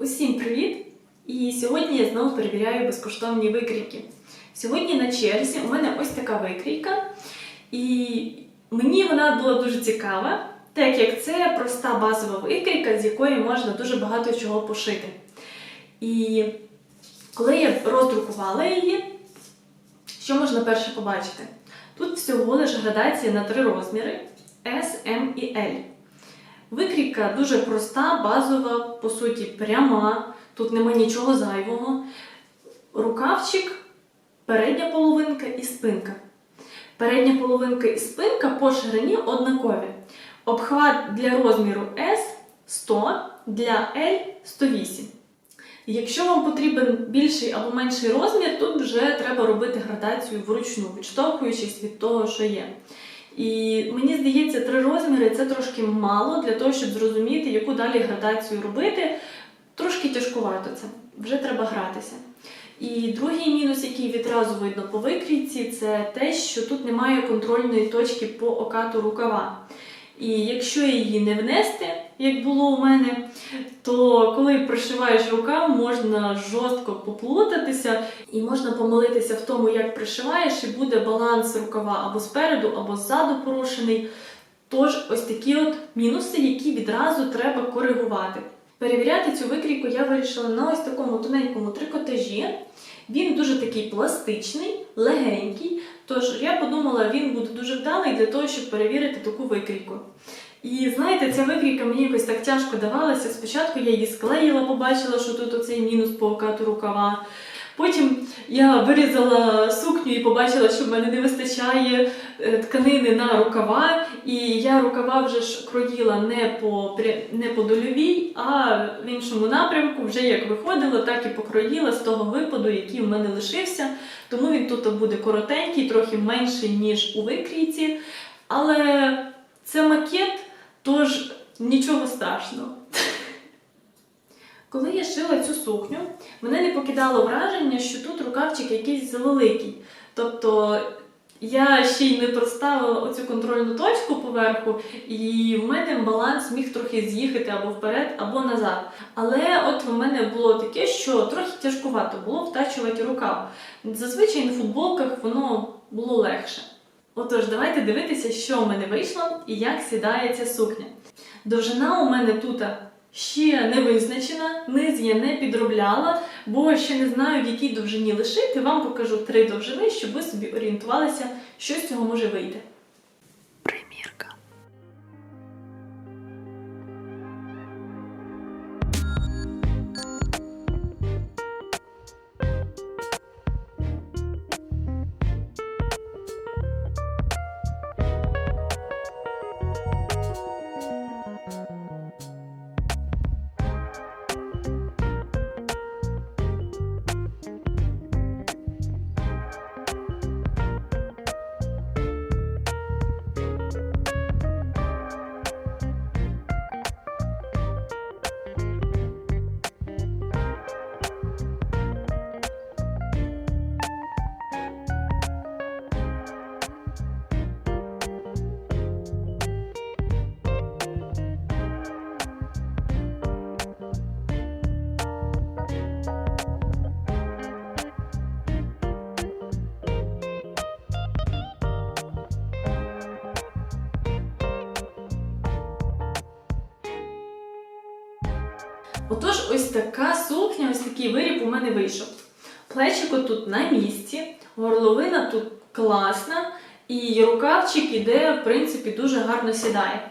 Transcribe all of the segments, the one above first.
Усім привіт! І сьогодні я знову перевіряю безкоштовні викрійки. Сьогодні на черзі у мене ось така викрійка, і мені вона була дуже цікава, так як це проста базова викрійка, з якої можна дуже багато чого пошити. І коли я роздрукувала її, що можна перше побачити? Тут всього лише градація на три розміри S, M і L. Викрійка дуже проста, базова, по суті, пряма. Тут нема нічого зайвого. Рукавчик, передня половинка і спинка. Передня половинка і спинка по ширині однакові. Обхват для розміру S 100, для L 108. Якщо вам потрібен більший або менший розмір, тут вже треба робити градацію вручну, відштовхуючись від того, що є. І мені здається, три розміри це трошки мало для того, щоб зрозуміти, яку далі градацію робити. Трошки тяжкувато це, вже треба гратися. І другий мінус, який відразу видно по викрійці, це те, що тут немає контрольної точки по окату рукава. І якщо її не внести, як було у мене, то коли пришиваєш рукав, можна жорстко поплутатися і можна помилитися в тому, як пришиваєш, і буде баланс рукава або спереду, або ззаду порушений. Тож ось такі от мінуси, які відразу треба коригувати. Перевіряти цю викрійку я вирішила на ось такому тоненькому трикотажі. Він дуже такий пластичний, легенький. Тож я подумала, він буде дуже вдалий для того, щоб перевірити таку викрійку. І знаєте, ця викрійка мені якось так тяжко давалася. Спочатку я її склеїла, побачила, що тут оцей мінус по окату рукава. Потім я вирізала сукню і побачила, що в мене не вистачає е, тканини на рукава, і я рукава вже ж кроїла не по, не по дольовій, а в іншому напрямку, вже як виходила, так і покроїла з того випаду, який в мене лишився. Тому він тут буде коротенький, трохи менший, ніж у викрійці. Але це макет, тож нічого страшного. Коли я шила цю сукню, мене не покидало враження, що тут рукавчик якийсь завеликий. Тобто я ще й не проставила оцю контрольну точку поверху, і в мене баланс міг трохи з'їхати або вперед, або назад. Але от в мене було таке, що трохи тяжкувато було втачувати рукав. Зазвичай на футболках воно було легше. Отож, давайте дивитися, що в мене вийшло і як сідає ця сукня. Довжина у мене тут ще не визначена, низ я не підробляла, бо ще не знаю, в якій довжині лишити. Вам покажу три довжини, щоб ви собі орієнтувалися, що з цього може вийти. Отож, ось така сукня, ось такий виріб у мене вийшов. Плечико тут на місці, горловина тут класна, і рукавчик іде, в принципі, дуже гарно сідає.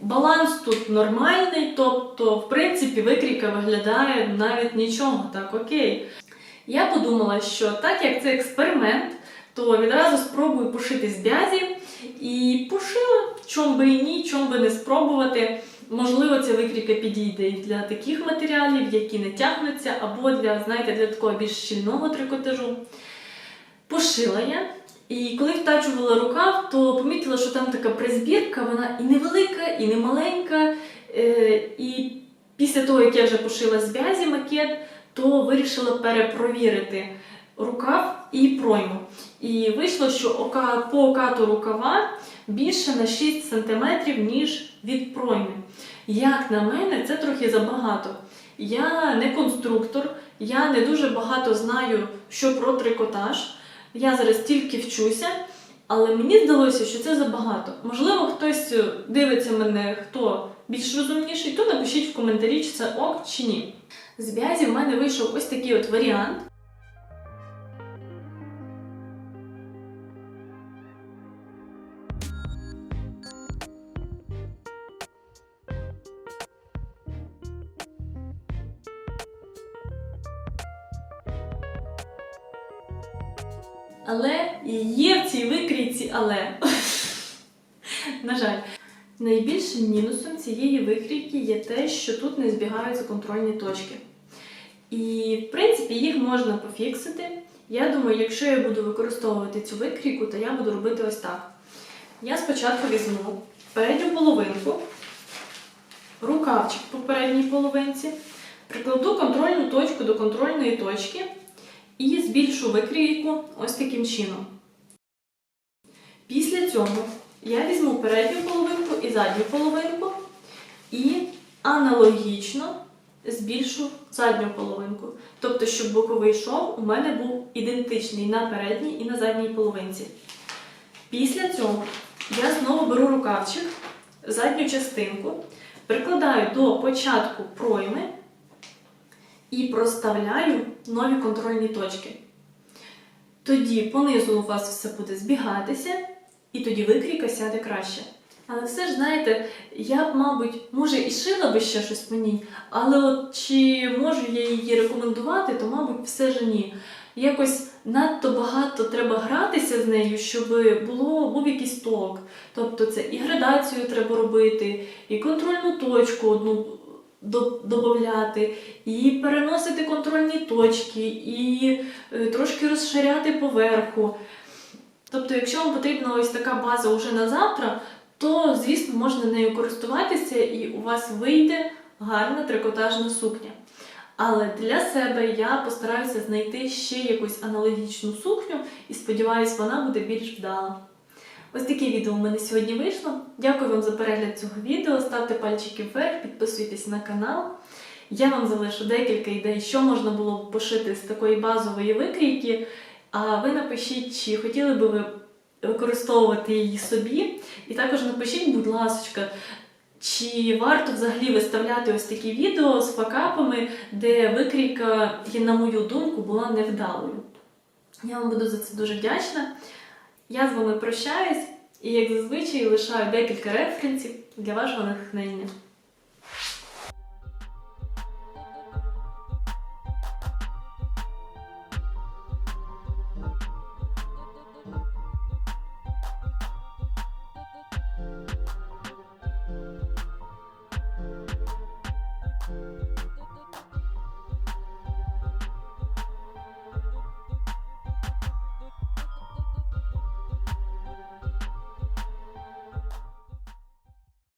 Баланс тут нормальний, тобто, в принципі, викрійка виглядає навіть нічого, так окей. Я подумала, що так як це експеримент, то відразу спробую пошити з бязі і пошила, чом би і ні, чом би не спробувати. Можливо, ця викрійка підійде і для таких матеріалів, які не тягнуться, або для, знаєте, для такого більш щільного трикотажу. Пошила я. І коли втачувала рукав, то помітила, що там така призбірка, вона і невелика, і не маленька. Е, І після того, як я вже пошила з в'язі макет, то вирішила перепровірити рукав і пройму. І вийшло, що по окату рукава більше на 6 см, ніж від пройми. Як на мене, це трохи забагато. Я не конструктор, я не дуже багато знаю, що про трикотаж. Я зараз тільки вчуся, але мені здалося, що це забагато. Можливо, хтось е, дивиться мене, хто більш розумніший, то напишіть в коментарі, чи це ок чи ні. З в'язі в мене вийшов ось такий от варіант. Але є в цій викрійці але. На жаль, найбільшим мінусом цієї викрійки є те, що тут не збігаються контрольні точки. І, в принципі, їх можна пофіксити. Я думаю, якщо я буду використовувати цю викрійку, то я буду робити ось так. Я спочатку візьму передню половинку, рукавчик по передній половинці, прикладу контрольну точку до контрольної точки і збільшу викрійку ось таким чином. Після цього я візьму передню половинку і задню половинку і аналогічно збільшу задню половинку. Тобто, щоб боковий шов у мене був ідентичний на передній і на задній половинці. Після цього я знову беру рукавчик, задню частинку, прикладаю до початку пройми і проставляю нові контрольні точки. Тоді понизу у вас все буде збігатися, і тоді викрійка сяде краще. Але все ж знаєте, я б, мабуть, може і шила би ще щось по ній, але от чи можу я її рекомендувати, то, мабуть, все ж ні. Якось надто багато треба гратися з нею, щоб було, був якийсь толк. Тобто це і градацію треба робити, і контрольну точку одну додати, і переносити контрольні точки, і е, трошки розширяти поверху. Тобто, якщо вам потрібна ось така база вже на завтра, то, звісно, можна нею користуватися і у вас вийде гарна трикотажна сукня. Але для себе я постараюся знайти ще якусь аналогічну сукню і сподіваюся, вона буде більш вдала. Ось таке відео у мене сьогодні вийшло. Дякую вам за перегляд цього відео. Ставте пальчики вверх, підписуйтесь на канал. Я вам залишу декілька ідей, що можна було б пошити з такої базової викрійки. А ви напишіть, чи хотіли би ви використовувати її собі. І також напишіть, будь ласка, чи варто взагалі виставляти ось такі відео з факапами, де викрійка, на мою думку, була невдалою. Я вам буду за це дуже вдячна. Я з вами прощаюсь і, як зазвичай, лишаю декілька референсів для вашого натхнення.